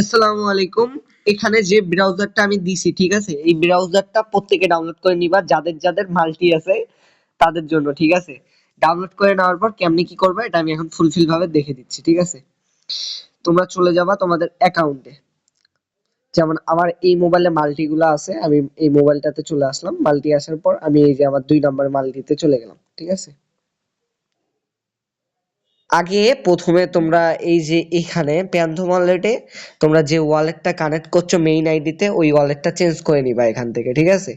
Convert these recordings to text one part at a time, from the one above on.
আসসালামু আলাইকুম। এখানে যে ব্রাউজারটা আমি দিছি, ঠিক আছে? এই ব্রাউজারটা প্রত্যেকে ডাউনলোড করে নিবা, যাদের যাদের মাল্টি আছে, তাদের জন্য, ঠিক আছে? ডাউনলোড করে নেওয়ার পর কেমনি কি করবে, এটা আমি এখন ফুলফিল ভাবে দেখে দিচ্ছি, ঠিক আছে? তোমরা চলে যাবা তোমাদের অ্যাকাউন্টে যেমন আমার এই মোবাইলে মাল্টিগুলো আছে, আমি এই মোবাইলটাতে চলে আসলাম। মাল্টি আসার পর আমি এই যে আমার দুই নম্বর মাল্টিতে চলে গেলাম, ঠিক আছে? আগে প্রথমে তোমরা এই যে এখানে প্যান্থম ওয়ালেটে তোমরা যে ওয়ালেটটা কানেক্ট করছ মেইন আইডিতে ওই ওয়ালেটটা চেঞ্জ করে নিবা এখান থেকে, ঠিক আছে?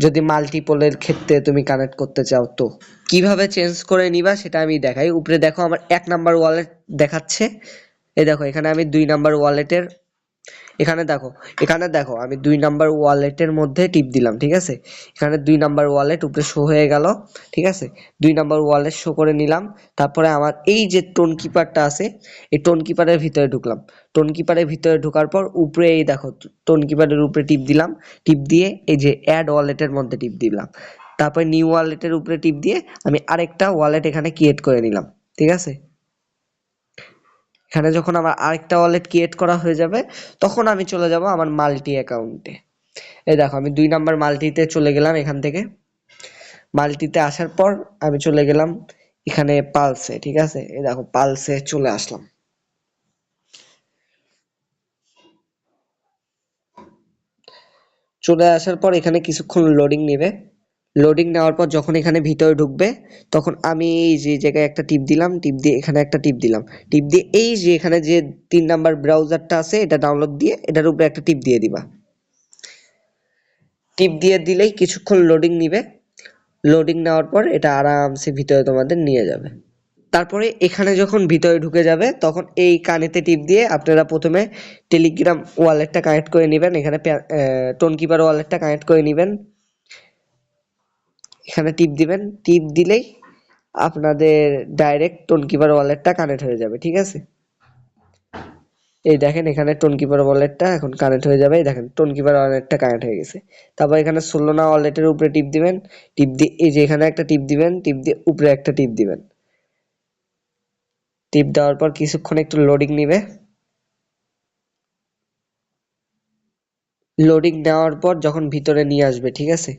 যদি মাল্টিপলের ক্ষেত্রে তুমি কানেক্ট করতে চাও তো। কীভাবে চেঞ্জ করে নিবা সেটা আমি দেখাই। উপরে দেখো আমার এক নাম্বার ওয়ালেট দেখাচ্ছে। এই দেখো, এখানে আমি দুই নাম্বার ওয়ালেটের এখানে দেখো এখানে দেখো, আমি দুই নাম্বার ওয়ালেটের মধ্যে টিপ দিলাম, ঠিক আছে? এখানে দুই নাম্বার ওয়ালেট উপরে শো হয়ে গেল, ঠিক আছে? দুই নাম্বার ওয়ালেট শো করে নিলাম, তারপরে আমার এই যে টোন কিপারটা আছে, এই টোন কিপারের ভিতরে ঢুকলাম। টোন কিপারের ভিতরে ঢোকার পর উপরে এই দেখো টোন কিপারের উপরে টিপ দিলাম টিপ দিয়ে এই যে অ্যাড ওয়ালেটের মধ্যে টিপ দিলাম। তারপরে নিউ ওয়ালেটের উপরে টিপ দিয়ে আমি আরেকটা ওয়ালেট এখানে ক্রিয়েট করে নিলাম, ঠিক আছে? এখানে যখন আমার আরেকটা ওয়ালেট ক্রিয়েট করা হয়ে যাবে, তখন আমি চলে যাব আমার মাল্টি অ্যাকাউন্টে এই দেখো, আমি দুই নাম্বার মাল্টিতে চলে গেলাম এখান থেকে। মাল্টিতে আসার পর আমি চলে গেলাম এখানে পালসে ঠিক আছে? এই দেখো পালসে চলে আসলাম। চলে আসার পর এখানে কিছুক্ষণ লোডিং নেবে। লোডিং নেওয়ার পর যখন এখানে ভিতরে ঢুকবে, তখন আমি এই যে জায়গায় একটা টিপ দিলাম, টিপ দিয়ে এখানে একটা টিপ দিলাম। টিপ দিয়ে এই যে এখানে যে তিন নাম্বার ব্রাউজারটা আছে, এটা ডাউনলোড দিয়ে এটার উপরে একটা টিপ দিয়ে দিবা। টিপ দিয়ে দিলেই কিছুক্ষণ লোডিং নিবে। লোডিং নেওয়ার পর এটা আরামসে ভিতরে তোমাদের নিয়ে যাবে। তারপরে এখানে যখন ভিতরে ঢুকে যাবে, তখন এই কানেতে টিপ দিয়ে আপনারা প্রথমে টেলিগ্রাম ওয়ালেটটা কানেক্ট করে নেবেন। এখানে টোন কিপার ওয়ালেটটা কানেক্ট করে নেবেন। এখানে টিপ দিবেন। টিপ দিলেই আপনাদের ডাইরেক্ট টোন কিপার ওয়ালেটটা কানেক্ট হয়ে যাবে, ঠিক আছে? এই দেখেন এখানে টোন কিপার ওয়ালেটটা এখন কানেক্ট হয়ে যাবে। দেখেন টোন কিপার ওয়ালেটটা কানেক্ট হয়ে গেছে। তারপর এখানে সোলোনা ওয়ালেটের উপরে টিপ দিবেন। টিপ দিয়ে এই যে এখানে একটা টিপ দিবেন টিপ দিয়ে উপরে একটা টিপ দিবেন। টিপ দেওয়ার পর কিছুক্ষণ একটু লোডিং নিবে। লোডিং নেওয়ার পর যখন ভিতরে নিয়ে আসবে, ঠিক আছে?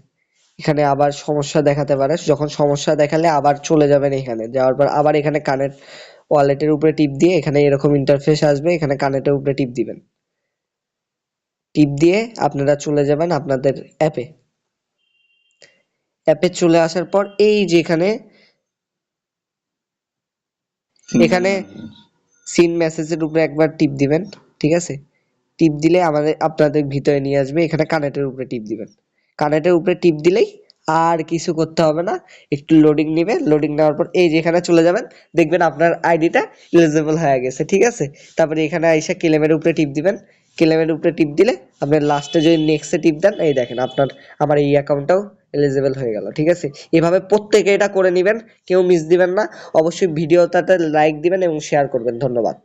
এখানে আবার সমস্যা দেখাতে পারে। যখন সমস্যা দেখালে আবার চলে যাবেন এখানে। যাওয়ার পর আবার এখানে কানেক্ট ওয়ালেটের উপরে টিপ দিয়ে এখানে এরকম ইন্টারফেস আসবে এখানে কানেক্টের উপরে টিপ দিবেন। টিপ দিয়ে আপনারা চলে যাবেন আপনাদের অ্যাপে অ্যাপে চলে আসার পর এই যে এখানে এখানে সিন মেসেজের উপরে একবার টিপ দিবেন ঠিক আছে? টিপ দিলে আমাদের আপনাদের ভিতরে নিয়ে আসবে এখানে কানেক্টের উপরে টিপ দিবেন। কানেক্টের উপরে টিপ দিলেই আর কিছু করতে হবে না। একটু লোডিং নেবে লোডিং নেওয়ার পর এই যে এখানে চলে যাবেন, দেখবেন আপনার আইডিটা এলিজিবল হয়ে গেছে, ঠিক আছে? তারপরে এখানে আইসা ক্লেমের উপরে টিপ দিবেন। ক্লেমের উপরে টিপ দিলে আপনার লাস্টে যদি নেক্সটে টিপ দেন, এই দেখেন আপনার, আমার এই অ্যাকাউন্টটাও এলিজিবল হয়ে গেল, ঠিক আছে? এভাবে প্রত্যেকে এটা করে নেবেন, কেউ মিস দিবেন না। অবশ্যই ভিডিওটাতে লাইক দিবেন এবং শেয়ার করবেন। ধন্যবাদ।